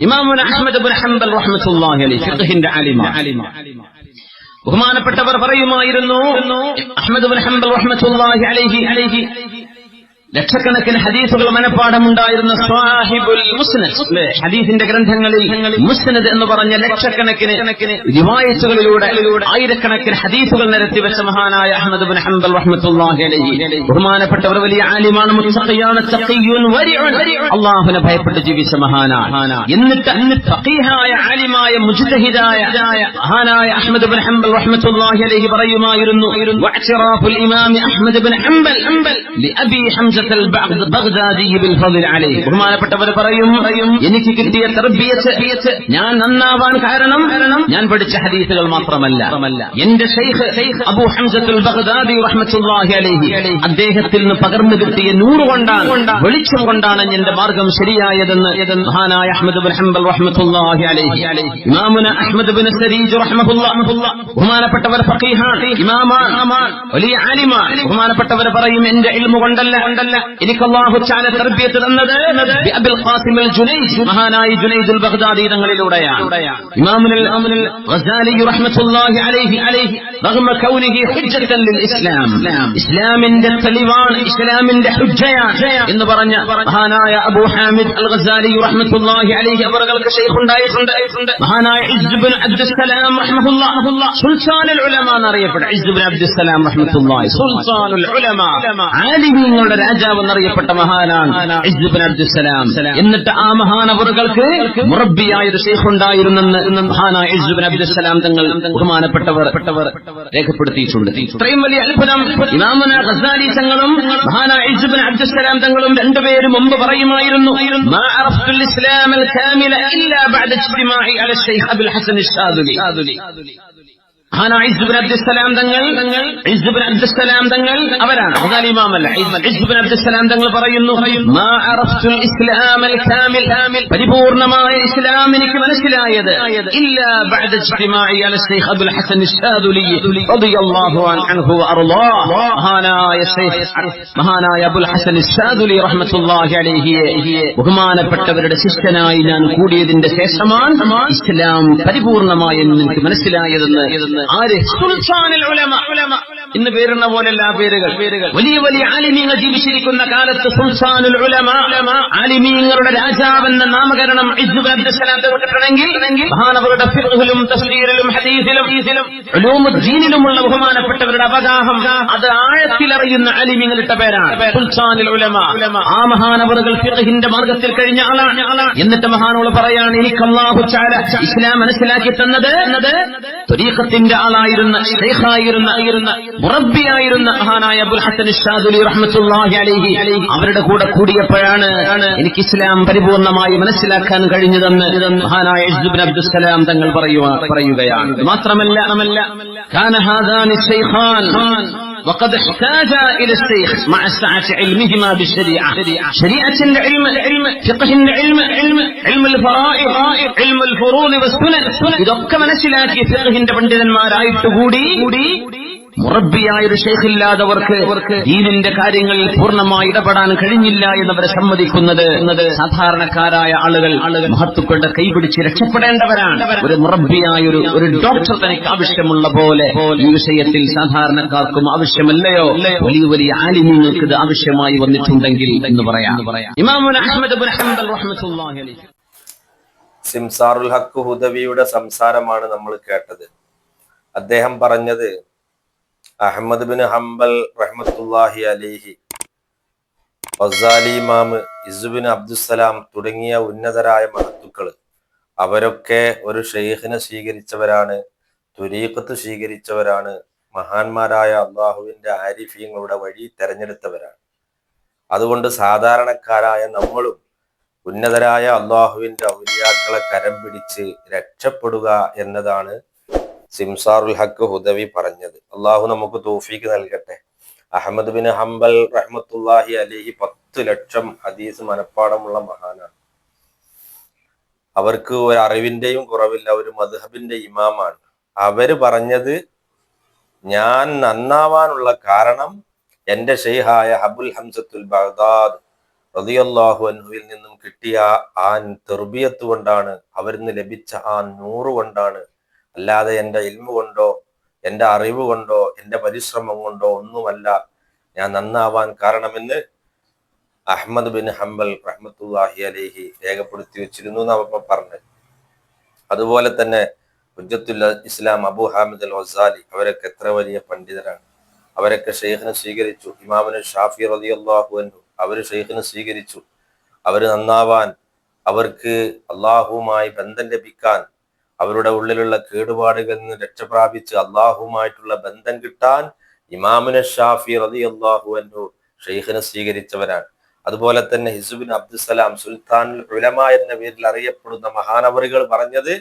ഇമാമുൻ Ahmad bin Hanbal റഹ്മത്തുള്ളാഹി അലൈഹി ഫിഖഹിന്റെ അലിമ. ബഹുമാനപ്പെട്ടവർ പറയുമായിരുന്നു അഹ്മദ് ബിൻ ഹംബൽ റഹ്മത്തുള്ളാഹി അലൈഹി അലൈഹി ലക്ഷക്കണക്കിന് ഹദീസുകൾ മനഃപ്പാടമുണ്ടായിരുന്ന സ്വാഹിബുൽ മുസ്നദ് ഹദീസിന്റെ ഗ്രന്ഥങ്ങളിൽ മുസ്നദ് എന്ന് പറഞ്ഞ ലക്ഷക്കണക്കിന് റിവായത്തുകളിലൂടെ ആയിരക്കണക്കിന് ഹദീസുകൾ നിരത്തി വെച്ച മഹാനായ അഹമ്മദ് ബിൻ ഹംബൽ റഹ്മത്തുള്ളാഹി അലൈഹി. ബഹുമാനപ്പെട്ടവർ വലിയ ആലിമാണ് മുത്തഖിയാണ് തഖിയ്യുൻ വരിഉൻ. അല്ലാഹുവിനെ ഭയപ്പെട്ട് ജീവിച്ച മഹാനാണ്. എന്നിട്ട് അന്ന് ഫഖീഹായ ആലിമായ മുജ്തഹിദായ മഹാനായ അഹമ്മദ് ബിൻ ഹംബൽ റഹ്മത്തുള്ളാഹി അലൈഹി പറയുമായിരുന്നു വഅ്തിറാഫുൽ ഇമാം അഹ്മദ് ബിൻ ഹംബൽ ലിഅബി ഹംസ ബഹുമാനപ്പെട്ടവർ പറയും എനിക്ക് കിട്ടിയ തർബിയത്ത് ഞാൻ നന്നാവാൻ കാരണം ഞാൻ പഠിച്ച ഹദീസുകൾ മാത്രമല്ല. എന്റെ ഷെയ്ഖ് അബു ഹംസത്തുൽ ബഗ്ദാദി റഹ്മത്തുല്ലാഹി അലൈഹി അദ്ദേഹത്തിൽ നിന്ന് പകർന്നു കിട്ടിയ നൂറ് കൊണ്ടാണ് വെളിച്ചം കൊണ്ടാണ് എന്റെ മാർഗം ശരിയായതെന്ന് മഹാനായ അഹമ്മദ് ബിൻ ഹംബൽ റഹ്മത്തുല്ലാഹി അലൈഹി. ഇമാമുന അഹ്മദ് ബിൻ സരീജ് റഹ്മത്തുള്ളാഹി ബഹുമാനപ്പെട്ടവർ ഫഖീഹാൻ ഇമാമാൻ വലിയ ആലിമാൻ ബഹുമാനപ്പെട്ടവർ പറയും എന്റെ ഇൽമു കൊണ്ടല്ല കൊണ്ടല്ല എനിക്ക് അള്ളാഹു ചാല തർബിയത്ത് തന്നത് അബുൽ ഖാസിം അൽ ജുനൈദ് മഹാനായ ജുനൈദുൽ ബഗ്ദാദി തങ്ങളിലൂടെയാണ്. ഇമാമുൽ ഗസാലി റഹ്മത്തുള്ളാഹി അലൈഹി അലൈഹി റഗ്മ കൗനിഹി ഹുജ്ജത്തൻ ഇസ്ലാം. ഇസ്ലാമിന്റെ തെളിവാണ് ഇസ്ലാമിന്റെ ഹുജ്ജയാണ് എന്ന് പറഞ്ഞ മഹാനായ അബൂ ഹാമിദ് അൽ ഗസാലി റഹ്മത്തുള്ളാഹി അലൈഹി അവർക്ക് ഷെയ്ഖ് മഹാനായ ഇസ്ബിൻ അബ്ദുസ്സലാം റഹ്മത്തുള്ളാഹി സുൽത്താനുൽ ഉലമ എന്നറിയപ്പെട്ട ഇസ്ബിൻ അബ്ദുസ്സലാം റഹ്മത്തുള്ളാഹി സുൽത്താനുൽ ഉലമ. ആലിമീങ്ങളുടെ രാജാവ് എന്നറിയപ്പെട്ട മഹാനാണ് അബ്ദുസലാം എന്നിട്ട് ആ മഹാനവറുകൾക്ക് മുറബിയായ ഒരു ഷെയ്ഖ് ഉണ്ടായിരുന്നെന്ന് മഹാനായ ഇസ്ബിൻ അബ്ദുസ്സലാം തങ്ങൾ ബഹുമാനപ്പെട്ടവർ രേഖപ്പെടുത്തിയിട്ടുണ്ട്. ഇത്രയും വലിയ അത്ഭുതം ഇമാമന ഖസാലി തങ്ങളും മഹാനായ ഇസുബിൻ അബ്ദുസ്സലാം തങ്ങളും രണ്ടുപേരും മുമ്പ് പറയുമായിരുന്നു ഇസ്ലാം അബ്ദുസ്സലാം തങ്ങൾ ഇസ്ബിൻ അബ്ദുസ്സലാം തങ്ങൾ അവരാണ്. ഇമാമല്ല ഇസ്ബിൻ അബ്ദുസ്സലാം തങ്ങൾ പറയുന്നു പരിപൂർണമായ ഇസ്ലാം എനിക്ക് മനസ്സിലായത് മഹാനായ അബുൽ ഹസൻ ബഹുമാനപ്പെട്ടവരുടെ ശിഷ്യനായി ഞാൻ കൂടിയതിന്റെ ശേഷമാണ് ഇസ്ലാം പരിപൂർണമായി എനിക്ക് മനസ്സിലായതെന്ന് ആര് സുൽത്താനുൽ ഉലമ ഇന്ന് പേരുന്ന പോലെയല്ല പേരുകൾ. വലിയ വലിയ ആലിമീങ്ങൾ ജീവിച്ചിരിക്കുന്ന കാലത്ത് സുൽസാനുൽ ആലിമീങ്ങളുടെ രാജാവെന്ന നാമകരണം കിട്ടണമെങ്കിൽ മഹാനവരുടെ തഫ്സീറിലും ഹദീസിലും ബഹുമാനപ്പെട്ടവരുടെ അവഗാഹം അത് ആഴത്തിലറിയുന്ന ആലിമീങ്ങൾ ഇട്ട പേരാണ്. സുൽത്താനുൽ ഉലമ. ആ മഹാനവറുകൾ ഫിറഹിന്റെ മാർഗത്തിൽ കഴിഞ്ഞ ആളാണ്. എന്നിട്ട് മഹാനോട് പറയാണ് എനിക്ക് അള്ളാഹു ചാല ഇസ്ലാം മനസ്സിലാക്കി തന്നത്. എന്നത് ത്വരീഖത്തിന്റെ ആളായിരുന്ന ഷെയ്ഖായിരുന്ന മുറബിയായിരുന്ന മഹാനായ അബുൽ ഹസൻ ഷാദുലി റഹ്മത്തുള്ളാഹി അലൈഹി അവരുടെ കൂടെ കൂടിയപ്പോഴാണ് എനിക്ക് ഇസ്ലാം പരിപൂർണമായി മനസ്സിലാക്കാൻ കഴിഞ്ഞതെന്ന് മഹാനായ ഇസ്ബിൻ അബ്ദുസ്സലാം തങ്ങൾ പറയുകയാണ് മാത്രമല്ല كان هذان الشيخان وقد احتاج الى الشيخ مع سعه علمهما بالشريعه شريعه العلم العلم فقه العلم علم علم الفرائض علم الفروض والسنن ഇതൊക്കെ മനസ്സിലാക്കി ഫിഖഹിന്റെ പണ്ഡിതന്മാരായിട്ട് കൂടി മുറബിയായ ഒരു ഷെയ്ഖില്ലാതവർക്ക് ദീനിന്റെ കാര്യങ്ങളിൽ പൂർണമായി ഇടപെടാൻ കഴിഞ്ഞില്ല എന്നവരെ സമ്മതിക്കുന്നത് സാധാരണക്കാരായ ആളുകൾ മഹത്തുക്കളുടെ കൈപിടിച്ച് രക്ഷപ്പെടേണ്ടവരാണ്. ഒരു മുറബിയായ ഒരു ഡോക്ടർ തനിക്ക് ആവശ്യമുള്ള പോലെ ഈ വിഷയത്തിൽ സാധാരണക്കാർക്കും ആവശ്യമല്ലയോ? വലിയ വലിയ ആലിമ്യങ്ങൾക്ക് ഇത് ആവശ്യമായി വന്നിട്ടുണ്ടെങ്കിൽ എന്ന് പറയാം. സിംസാറുൽ ഹക്ക് ഹുദവിയുടെ സംസാരമാണ് നമ്മൾ കേട്ടത്. അദ്ദേഹം പറഞ്ഞത് അഹമ്മദ് ബിൻ ഹംബൽ റഹ്മത്തുല്ലാഹി അലിഹി ഇമാം ഇസുബിൻ അബ്ദുസലാം തുടങ്ങിയ ഉന്നതരായ മഹത്തുക്കൾ അവരൊക്കെ ഒരു ഷെയ്ഖിനെ സ്വീകരിച്ചവരാണ് തുരീഖത്ത് സ്വീകരിച്ചവരാണ് മഹാന്മാരായ അള്ളാഹുവിന്റെ ആരിഫീങ്ങളുടെ വഴി തെരഞ്ഞെടുത്തവരാണ്. അതുകൊണ്ട് സാധാരണക്കാരായ നമ്മളും ഉന്നതരായ അള്ളാഹുവിന്റെ ഔലിയാക്കളെ കരം പിടിച്ച് രക്ഷപ്പെടുക എന്നതാണ് സിംസാറുൽ ഹക്ക് ഹുദവി പറഞ്ഞത്. അള്ളാഹു നമുക്ക് തോഫീക്ക് നൽകട്ടെ. അഹമ്മദ് ബിൻ ഹംബൽ റഹ്മത്തുല്ലാഹി അലിഹി പത്ത് ലക്ഷം ഹദീസ് മനപ്പാടമുള്ള മഹാനാണ്. അവർക്ക് ഒരു അറിവിന്റെയും കുറവില്ല ഒരു മധുഹബിന്റെ ഇമാമാണ്. അവർ പറഞ്ഞത് ഞാൻ നന്നാവാനുള്ള കാരണം എന്റെ ഷെയ്ഹായ ഹബുൽ ഹംസത്തുൽ ബഗ്ദാദ് റളിയല്ലാഹു അൻഹുവിൽ നിന്നും കിട്ടിയ ആൻ തെർബിയത്ത് കൊണ്ടാണ് അവരിൽ നിന്ന് ലഭിച്ച ആ നൂറ് കൊണ്ടാണ് അല്ലാതെ എന്റെ ഇൽമ കൊണ്ടോ എന്റെ അറിവ് കൊണ്ടോ എന്റെ പരിശ്രമം കൊണ്ടോ ഒന്നുമല്ല ഞാൻ നന്നാവാൻ കാരണമെന്ന് അഹമ്മദ് ബിൻ ഹംബൽ റഹ്മത്തുല്ലാഹി അലേഹി രേഖപ്പെടുത്തി വെച്ചിരുന്നു എന്ന് അവർ പറഞ്ഞു അതുപോലെ തന്നെ ഉജ്ജത്തുൽ ഇസ്ലാം അബു ഹാമിദ് അൽ വസാലി അവരൊക്കെ എത്ര വലിയ പണ്ഡിതരാണ്. അവരൊക്കെ ഷെയ്ഖിനെ സ്വീകരിച്ചു. ഇമാമിന് ഷാഫി റതി അള്ളാഹു അൻഹു അവർ ഷെയ്ഖിനെ സ്വീകരിച്ചു. അവർ നന്നാവാൻ അവർക്ക് അള്ളാഹുവുമായി ബന്ധം ലഭിക്കാൻ അവരുടെ ഉള്ളിലുള്ള കേടുപാടുകളിൽ നിന്ന് രക്ഷപ്രാപിച്ച് അള്ളാഹുമായിട്ടുള്ള ബന്ധം കിട്ടാൻ ഇമാമിന് ഷാഫി റതി അള്ളാഹു അൻഹു ഷെയ്ഖിനെ സ്വീകരിച്ചവരാണ്. അതുപോലെ തന്നെ ഹിസുബിൻ അബ്ദുസലാം സുൽത്താൻ ഉലമ എന്ന പേരിൽ അറിയപ്പെടുന്ന മഹാനവറുകൾ പറഞ്ഞത്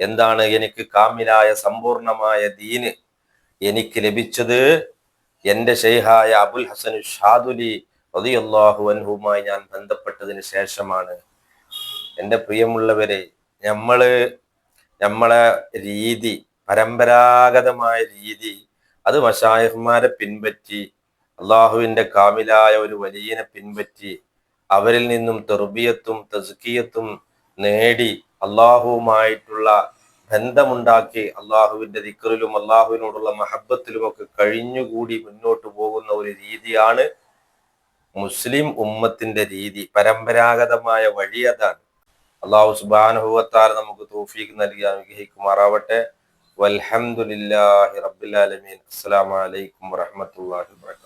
എന്താണ്? എനിക്ക് കാമിലായ സമ്പൂർണമായ ദീന് എനിക്ക് ലഭിച്ചത് എന്റെ ഷെയ്ഹായ അബുൽ ഹസൻ ഷാദുലി റളിയല്ലാഹു അൻഹുമായി ഞാൻ ബന്ധപ്പെട്ടതിന് ശേഷമാണ്. എന്റെ പ്രിയമുള്ളവരെ നമ്മൾ നമ്മളെ രീതി പരമ്പരാഗതമായ രീതി അത് മഷായഹ്മാരെ പിൻപറ്റി അള്ളാഹുവിന്റെ കാമിലായ ഒരു വലിയനെ പിൻപറ്റി അവരിൽ നിന്നും തെർബിയത്തും തസ്കിയത്തും നേടി അള്ളാഹുവുമായിട്ടുള്ള ബന്ധമുണ്ടാക്കി അള്ളാഹുവിന്റെ ദിക്കറിലും അള്ളാഹുവിനോടുള്ള മഹബത്തിലും ഒക്കെ കഴിഞ്ഞുകൂടി മുന്നോട്ട് പോകുന്ന ഒരു രീതിയാണ് മുസ്ലിം ഉമ്മത്തിന്റെ രീതി. പരമ്പരാഗതമായ വഴി അതാണ്. അള്ളാഹു സുബാനുഭവത്താൽ നമുക്ക് തോഫീക്ക് നൽകി അനുഗ്രഹിക്കുമാറാവട്ടെ. വൽഹംദുലില്ലാഹി റബ്ബിൽ ആലമീൻ. അസ്സലാമു അലൈക്കും വറഹ്മത്തുള്ളാഹി വബറകാതുഹു.